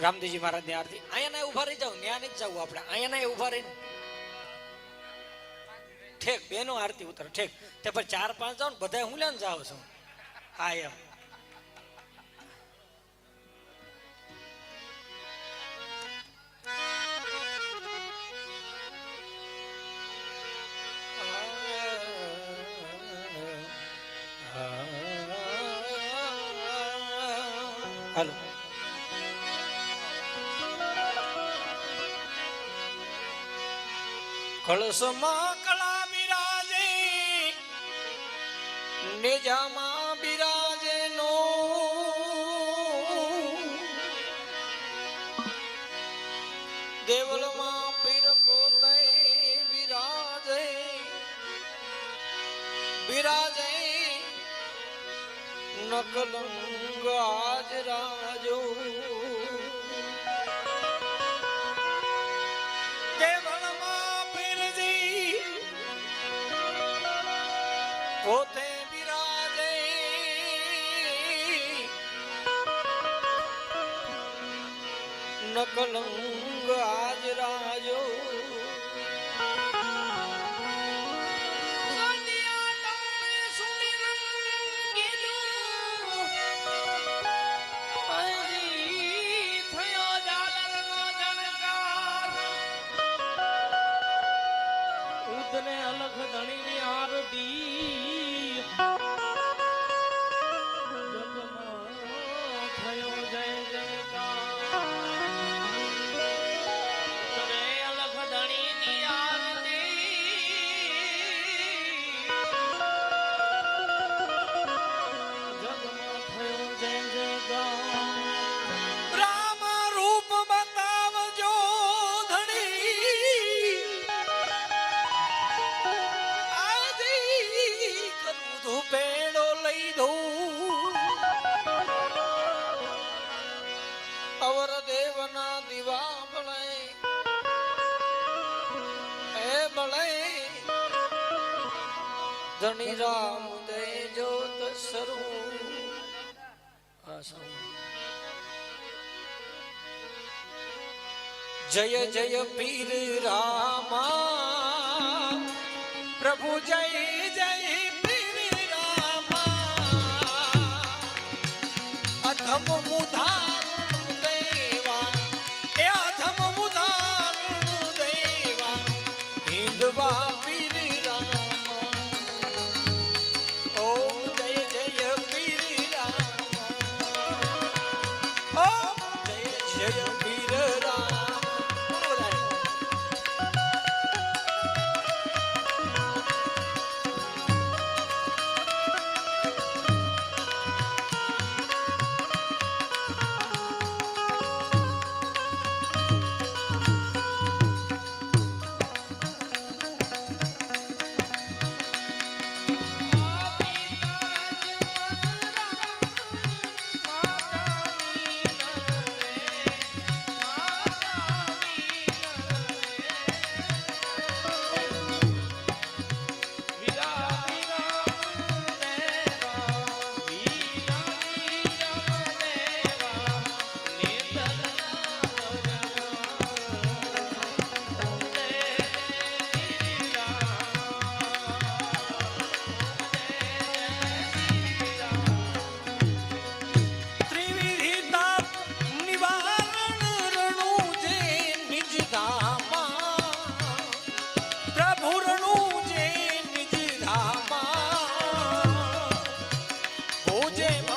રામદેવજી મહારાજની આરતી. અહીંયા ના ઊભા રહી જાવ ન્યા નહીં જવું આપણે. અહીંયા ના ઊભા રહીને. ઠેક, બેનો આરતી ઉતર, ઠેક. તે પર ચાર પાંચ જાવ ને બધા હું લેને જાવ છું? હા, એમ. હાલો. કળશમાં કળા બિરાજે નિજામાં બિરાજે નો દેવલમાં પીર પોતે બિરાજે બિરાજે. નકલંગ આજ રાજો. નકલંગ આજ બળે ધણી રામ દે જોત સરું. જય જય પીર રામા પ્રભુ જય જય પૂજે